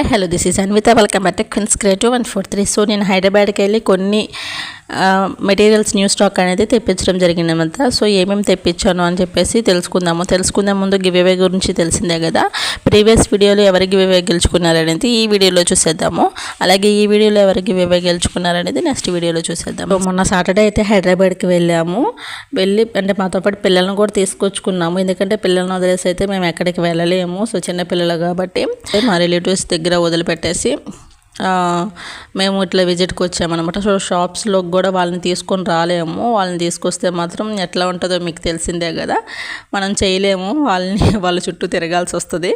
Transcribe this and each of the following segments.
Hi hello this is Anvitha welcome back to queens creative one four three so నేను హైదరాబాద్కి వెళ్ళి కొన్ని materials new stock అనేది తెప్పించడం జరిగిందన్నమాట సో ఏమేమి తెప్పించాను అని చెప్పేసి తెలుసుకుందాము. తెలుసుకునే ముందు గివ్వే గురించి తెలిసిందే కదా. ప్రీవియస్ వీడియోలో ఎవరు గివ్వే గెలుచుకున్నారనేది ఈ వీడియోలో చూసేద్దాము. అలాగే ఈ వీడియోలో ఎవరు గివ్వే గెలుచుకున్నారనేది నెక్స్ట్ వీడియోలో చూసేద్దాము. మొన్న సాటర్డే అయితే హైదరాబాద్కి వెళ్ళాము. వెళ్ళి అంటే మాతో పాటు పిల్లలను కూడా తీసుకొచ్చుకున్నాము. ఎందుకంటే పిల్లలను వదిలేసి అయితే మేము ఎక్కడికి వెళ్ళలేము. సో చిన్న పిల్లలు కాబట్టి మా రిలేటివ్స్ దగ్గర వదిలిపెట్టేసి మేము ఇట్లా విజిట్కి వచ్చామన్నమాట. సో షాప్స్లో కూడా వాళ్ళని తీసుకొని రాలేము. వాళ్ళని తీసుకొస్తే మాత్రం ఎట్లా ఉంటుందో మీకు తెలిసిందే కదా. మనం చేయలేము. వాళ్ళని వాళ్ళ చుట్టూ తిరగాల్సి వస్తుంది.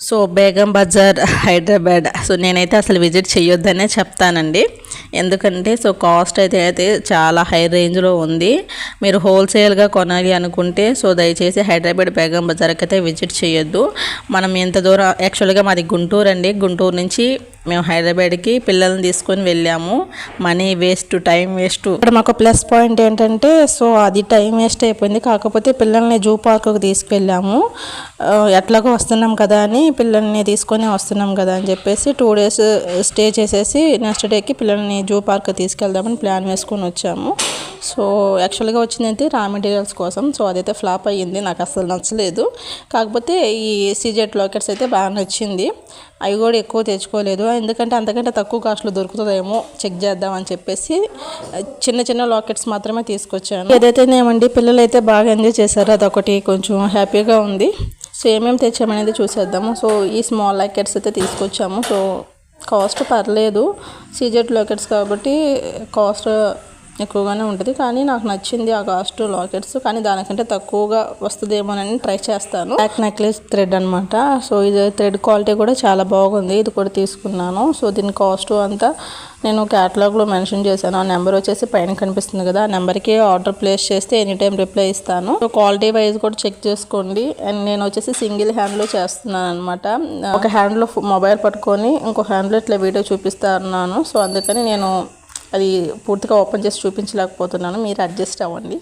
సో బేగం బజార్ హైదరాబాద్. సో నేనైతే అసలు విజిట్ చేయొద్దనే చెప్తానండి. ఎందుకంటే సో కాస్ట్ అయితే అయితే చాలా హై రేంజ్లో ఉంది. మీరు హోల్సేల్గా కొనాలి అనుకుంటే సో దయచేసి హైదరాబాద్ బేగం బజార్కి అయితే విజిట్ చేయొద్దు మనం ఎంత దూరం యాక్చువల్గా మాది గుంటూరు అండి గుంటూరు నుంచి మేము హైదరాబాద్కి పిల్లల్ని తీసుకొని వెళ్ళాము. Money waste time waste. ఇక్కడ మాకు ప్లస్ పాయింట్ ఏంటంటే సో అది టైం వేస్ట్ అయిపోయింది. కాకపోతే పిల్లల్ని జూ పార్క్కి తీసుకెళ్ళాము. ఎట్లాగో వస్తున్నాం కదా అని పిల్లల్ని తీసుకొని వస్తున్నాం కదా అని చెప్పేసి టూ డేస్ స్టే చేసేసి నెక్స్ట్ డేకి పిల్లల్ని జూ పార్క్ తీసుకెళ్దామని ప్లాన్ వేసుకొని వచ్చాము. సో యాక్చువల్గా వచ్చిందైతే రా మెటీరియల్స్ కోసం. సో అదైతే ఫ్లాప్ అయ్యింది నాకు అసలు నచ్చలేదు. కాకపోతే ఈ సీజెట్ లాకెట్స్ అయితే బాగా నచ్చింది. అవి కూడా ఎక్కువ తెచ్చుకోలేదు. ఎందుకంటే అంతకంటే తక్కువ కాస్ట్లో దొరుకుతుందేమో చెక్ చేద్దామని చెప్పేసి చిన్న చిన్న లాకెట్స్ మాత్రమే తీసుకొచ్చాను. ఏదైతేనేమండి పిల్లలు అయితే బాగా ఎంజాయ్ చేశారు. అదొకటి కొంచెం హ్యాపీగా ఉంది. సో ఏమేమి తెచ్చామనేది చూసేద్దాము. సో ఈ స్మాల్ లాకెట్స్ అయితే తీసుకొచ్చాము. సో కాస్ట్ పర్లేదు. సీజెట్ లాకెట్స్ కాబట్టి కాస్ట్ ఎక్కువగానే ఉంటుంది. కానీ నాకు నచ్చింది ఆ కాస్ట్ లాకెట్స్. కానీ దానికంటే తక్కువగా వస్తుందేమోనని ట్రై చేస్తాను. బ్లాక్ నెక్లెస్ థ్రెడ్ అనమాట సో ఇది థ్రెడ్ క్వాలిటీ కూడా చాలా బాగుంది. ఇది కూడా తీసుకున్నాను. సో దీని కాస్ట్ అంతా నేను క్యాటలాగ్లో మెన్షన్ చేశాను. ఆ నెంబర్ వచ్చేసి పైన కనిపిస్తుంది కదా. ఆ నెంబర్కి ఆర్డర్ ప్లేస్ చేస్తే ఎనీ టైం రిప్లై ఇస్తాను. సో క్వాలిటీ వైజ్ కూడా చెక్ చేసుకోండి. అండ్ నేను వచ్చేసి సింగిల్ హ్యాండ్లో చేస్తున్నాను అనమాట ఒక హ్యాండ్లో మొబైల్ పట్టుకొని ఇంకో హ్యాండ్లో ఇట్లా వీడియో చూపిస్తా ఉన్నాను సో అందుకని నేను అది పూర్తిగా ఓపెన్ చేసి చూపించలేకపోతున్నాను. మీరు అడ్జస్ట్ అవ్వండి.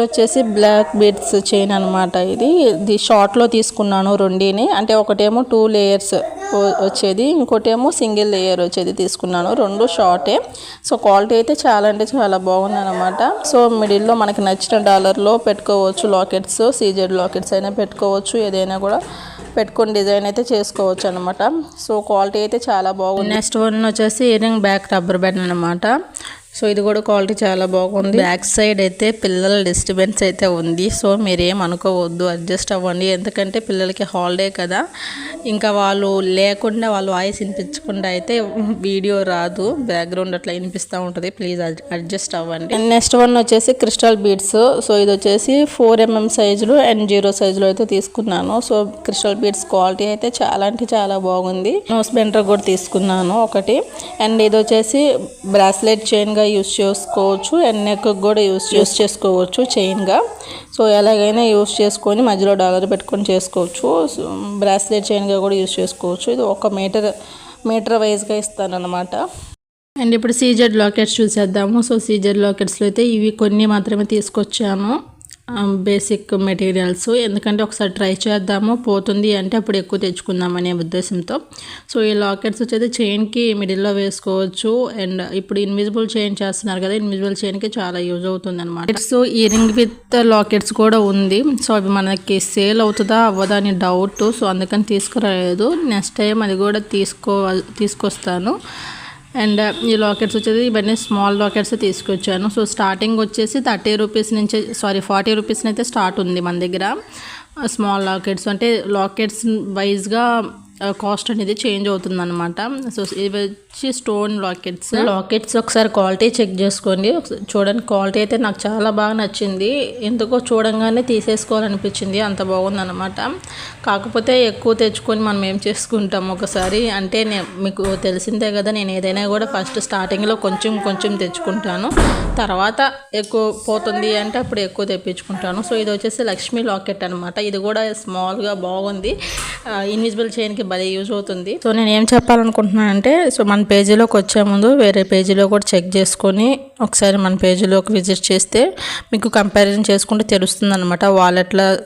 వచ్చేసి బ్లాక్ బీడ్స్ చైన్ అనమాట ఇది. ఇది షార్ట్లో తీసుకున్నాను రెండిని. అంటే ఒకటేమో టూ లేయర్స్ వచ్చేది. ఇంకోటేమో సింగిల్ లేయర్ వచ్చేది తీసుకున్నాను. రెండు షార్టే. సో క్వాలిటీ అయితే చాలా అంటే చాలా బాగుంది అనమాట సో మిడిల్లో మనకి నచ్చిన డాలర్లో పెట్టుకోవచ్చు. లాకెట్స్ సీజెడ్ లాకెట్స్ అయినా పెట్టుకోవచ్చు. ఏదైనా కూడా పెట్టుకొని డిజైన్ అయితే చేసుకోవచ్చు అనమాట సో క్వాలిటీ అయితే చాలా బాగుంది. నెక్స్ట్ వన్ వచ్చేసి ఇయరింగ్ బ్యాక్ రబ్బర్ బ్యాండ్ అనమాట సో ఇది కూడా క్వాలిటీ చాలా బాగుంది. బ్యాక్ సైడ్ అయితే పిల్లల డిస్టర్బెన్స్ అయితే ఉంది. సో మీరేం అనుకోవద్దు అడ్జస్ట్ అవ్వండి. ఎందుకంటే పిల్లలకి హాలిడే కదా. ఇంకా వాళ్ళు లేకుండా వాళ్ళు వాయిస్ వినిపించకుండా అయితే వీడియో రాదు. బ్యాక్గ్రౌండ్ అట్లా వినిపిస్తూ ఉంటుంది. ప్లీజ్ అడ్జస్ట్ అవ్వండి. నెక్స్ట్ వన్ వచ్చేసి క్రిస్టల్ బీడ్స్ సో ఇది వచ్చేసి ఫోర్ ఎంఎం సైజులో అండ్ జీరో సైజులో అయితే తీసుకున్నాను. సో క్రిస్టల్ బీడ్స్ క్వాలిటీ అయితే చాలా అంటే చాలా బాగుంది. నోస్ బెంటర్ కూడా తీసుకున్నాను ఒకటి. అండ్ ఇది వచ్చేసి బ్రాస్లెట్ చైన్గా యూస్ చేసుకోవచ్చు అండ్ నెక్ కూడా యూస్ యూస్ చేసుకోవచ్చు చైన్గా. సో ఎలాగైనా యూస్ చేసుకొని మధ్యలో డాలర్ పెట్టుకొని చేసుకోవచ్చు. బ్రాస్లెట్ చైన్గా కూడా యూస్ చేసుకోవచ్చు. ఇది ఒక మీటర్ మీటర్ వైజ్గా ఇస్తాను అనమాట అండ్ ఇప్పుడు సీజెడ్ లాకెట్స్ చూసేద్దాము. సో సీజెడ్ లాకెట్స్లో అయితే ఇవి కొన్ని మాత్రమే తీసుకొచ్చాను. బేసిక్ మెటీరియల్స్ ఎందుకంటే ఒకసారి ట్రై చేద్దాము పోతుంది అంటే అప్పుడు ఎక్కువ తెచ్చుకుందాం అనే ఉద్దేశంతో. సో ఈ లాకెట్స్ వచ్చేది చైన్కి మిడిల్లో వేసుకోవచ్చు. అండ్ ఇప్పుడు ఇన్విజిబుల్ చైన్ చేస్తున్నారు కదా ఇన్విజిబుల్ చైన్కి చాలా యూజ్ అవుతుంది అనమాట సో ఇయరింగ్ విత్ లాకెట్స్ కూడా ఉంది. సో అవి మనకి సేల్ అవుతుందా అవ్వదా అని డౌట్ సో అందుకని తీసుకురాలేదు. నెక్స్ట్ టైం అది కూడా తీసుకో తీసుకొస్తాను. అండ్ ఈ లాకెట్స్ వచ్చేది ఇవన్నీ స్మాల్ లాకెట్స్ తీసుకొచ్చాను. సో స్టార్టింగ్ వచ్చేసి థర్టీ రూపీస్ నుంచి సారీ ఫార్టీ రూపీస్ అయితే స్టార్ట్ ఉంది మన దగ్గర. స్మాల్ లాకెట్స్ అంటే లాకెట్స్ వైజ్గా కాస్ట్ అనేది చేంజ్ అవుతుంది అనమాట సో ఇవి వచ్చి స్టోన్ లాకెట్స్ లాకెట్స్ ఒకసారి క్వాలిటీ చెక్ చేసుకోండి. చూడండి క్వాలిటీ అయితే నాకు చాలా బాగా నచ్చింది. ఎందుకో చూడంగానే తీసేసుకోవాలనిపించింది. అంత బాగుంది అనమాట కాకపోతే ఎక్కువ తెచ్చుకొని మనం ఏం చేసుకుంటాం ఒకసారి? అంటే మీకు తెలిసిందే కదా నేను ఏదైనా కూడా ఫస్ట్ స్టార్టింగ్లో కొంచెం కొంచెం తెచ్చుకుంటాను. తర్వాత ఎక్కువ పోతుంది అంటే అప్పుడు ఎక్కువ తెప్పించుకుంటాను. సో ఇది వచ్చేసి లక్ష్మీ లాకెట్ అనమాట ఇది కూడా స్మాల్గా బాగుంది. ఇన్విజిబుల్ చైన్కి ఇది భలే యూజ్ అవుతుంది. సో నేను ఏం చెప్పాలనుకుంటున్నానంటే సో మన పేజీలోకి వచ్చే ముందు వేరే పేజీలో కూడా చెక్ చేసుకొని ఒకసారి మన పేజీలోకి విజిట్ చేస్తే మీకు కంపారిజన్ చేసుకుంటే తెలుస్తుందనమాట వాళ్ళు ఎట్లా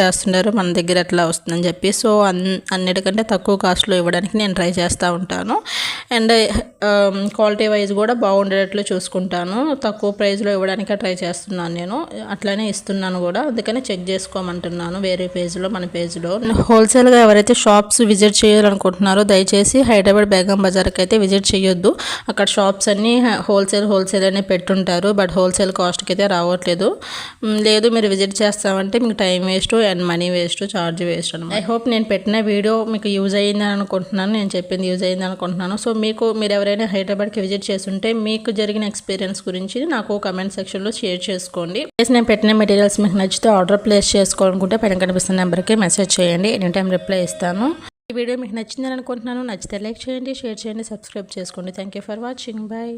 చేస్తున్నారు మన దగ్గర ఎట్లా వస్తుందని చెప్పి. సో అన్ అన్నిటికంటే తక్కువ కాస్ట్లో ఇవ్వడానికి నేను ట్రై చేస్తూ ఉంటాను. అండ్ క్వాలిటీ వైజ్ కూడా బాగుండేటట్లు చూసుకుంటాను. తక్కువ ప్రైస్లో ఇవ్వడానికే ట్రై చేస్తున్నాను నేను. అట్లానే ఇస్తున్నాను కూడా. అందుకనే చెక్ చేసుకోమంటున్నాను వేరే పేజ్లో మన పేజ్లో. హోల్సేల్గా ఎవరైతే షాప్స్ విజిట్ చేయాలనుకుంటున్నారో దయచేసి హైదరాబాద్ బేగం బజార్కి అయితే విజిట్ చేయొద్దు. అక్కడ షాప్స్ అన్నీ హోల్సేల్ హోల్సేల్ అనే పెట్టుంటారు బట్ హోల్సేల్ కాస్ట్కి అయితే రావట్లేదు లేదు మీరు విజిట్ చేస్తామంటే మీకు time waste and money waste charge waste అనమాట ఐ హోప్ నేను పెట్టిన వీడియో మీకు యూజ్ అయ్యిందని అనుకుంటున్నాను నేను చెప్పింది యూజ్ అయ్యింది అనుకుంటున్నాను. సో మీకు మీరు ఎవరైనా హైదరాబాద్కి విజిట్ చేస్తుంటే మీకు జరిగిన ఎక్స్పీరియన్స్ గురించి నాకు కమెంట్ సెక్షన్లో షేర్ చేసుకోండి. నేను పెట్టిన మెటీరియల్స్ మీకు నచ్చితే ఆర్డర్ ప్లేస్ చేసుకోవాలనుకుంటే పైన కనిపిస్తున్న నెంబర్కి మెసేజ్ చేయండి ఎనీ టైం రిప్లై ఇస్తాను. ఈ వీడియో మీకు నచ్చిందని అనుకుంటున్నాను నచ్చితే లైక్ చేయండి షేర్ చేయండి సబ్స్క్రైబ్ చేసుకోండి. Thank you for watching bye